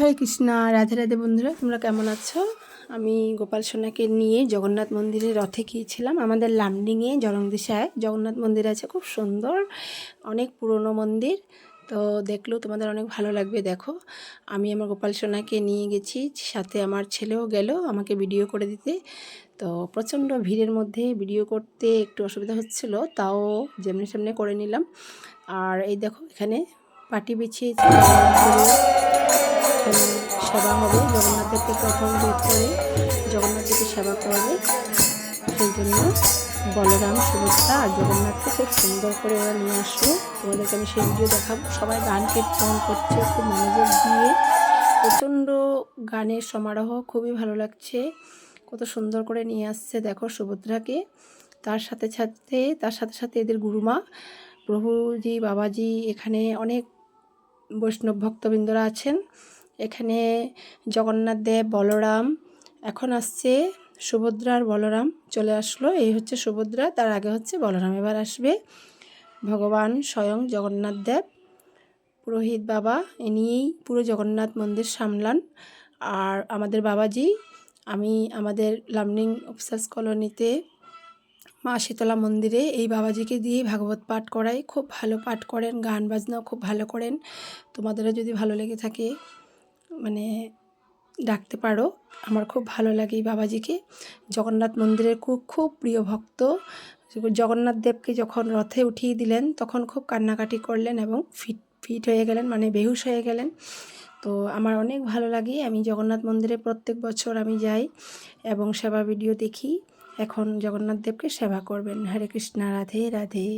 হরে কৃষ্ণা, রাধে রাধে বন্ধুরা, তোমরা কেমন আছো? আমি গোপাল সোনাকে নিয়ে জগন্নাথ মন্দিরে রথে গিয়েছিলাম। আমাদের লামডিংয়ে জলংদিশায়। জগন্নাথ মন্দির আছে, খুব সুন্দর, অনেক পুরনো মন্দির। তো দেখলেও তোমাদের অনেক ভালো লাগবে, দেখো। আমি আমার গোপাল সোনাকে নিয়ে গেছি, সাথে আমার ছেলেও গেল আমাকে ভিডিও করে দিতে। তো প্রচণ্ড ভিড়ের মধ্যে ভিডিও করতে একটু অসুবিধা হচ্ছিল, তাও যেমনি সামনে করে নিলাম। আর এই দেখো, এখানে পাটি বিছিয়েছি সেবা হবে। জগন্নাথের থেকে প্রথম বের করে জগন্নাথদেরকে সেবা করবে। সেই জন্য বলরাম, সুভদ্রা আর জগন্নাথকে খুব সুন্দর করে ওরা নিয়ে আসলো তোমাদেরকে আমি সেই ভিডিও দেখাবো। সবাই গান কীর্তন করছে, খুব মনোযোগ দিয়ে। প্রচণ্ড গানের সমারোহ, খুবই ভালো লাগছে। কত সুন্দর করে নিয়ে আসছে দেখো সুভদ্রাকে। তার সাথে সাথে, তার সাথে সাথে এদের গুরুমা, প্রভুজি, বাবাজি এখানে অনেক বৈষ্ণব ভক্তবৃন্দরা আছেন। এখানে জগন্নাথ দেব, বলরাম, এখন আসছে সুভদ্রা আর বলরাম চলে আসলো। এই হচ্ছে সুভদ্রা, তার আগে হচ্ছে বলরাম। এবার আসবে ভগবান স্বয়ং জগন্নাথ দেব, পুরোহিত বাবা, ইনিই পুরো জগন্নাথ মন্দির সামলান। আর আমাদের বাবাজি, আমি আমাদের লামনিং অফিসার্স কলোনিতে মা শীতলা মন্দিরে এই বাবাজিকে দিয়ে ভাগবত পাঠ করাই। খুব ভালো পাঠ করেন, গান বাজনাও খুব ভালো করেন। তোমাদেরও যদি ভালো লেগে থাকে মানে ডাকতে পারো। আমার খুব ভালো লাগে এই বাবাজিকে। জগন্নাথ মন্দিরের খুব খুব প্রিয় ভক্ত। জগন্নাথ দেবকে যখন রথে উঠিয়ে দিলেন, তখন খুব কান্নাকাটি করলেন এবং ফিট ফিট হয়ে গেলেন মানে বেহুশ হয়ে গেলেন। তো আমার অনেক ভালো লাগে। আমি জগন্নাথ মন্দিরে প্রত্যেক বছর আমি যাই এবং সেবা ভিডিও দেখি। এখন জগন্নাথ দেবকে সেবা করবেন। হরে কৃষ্ণা রাধে রাধে।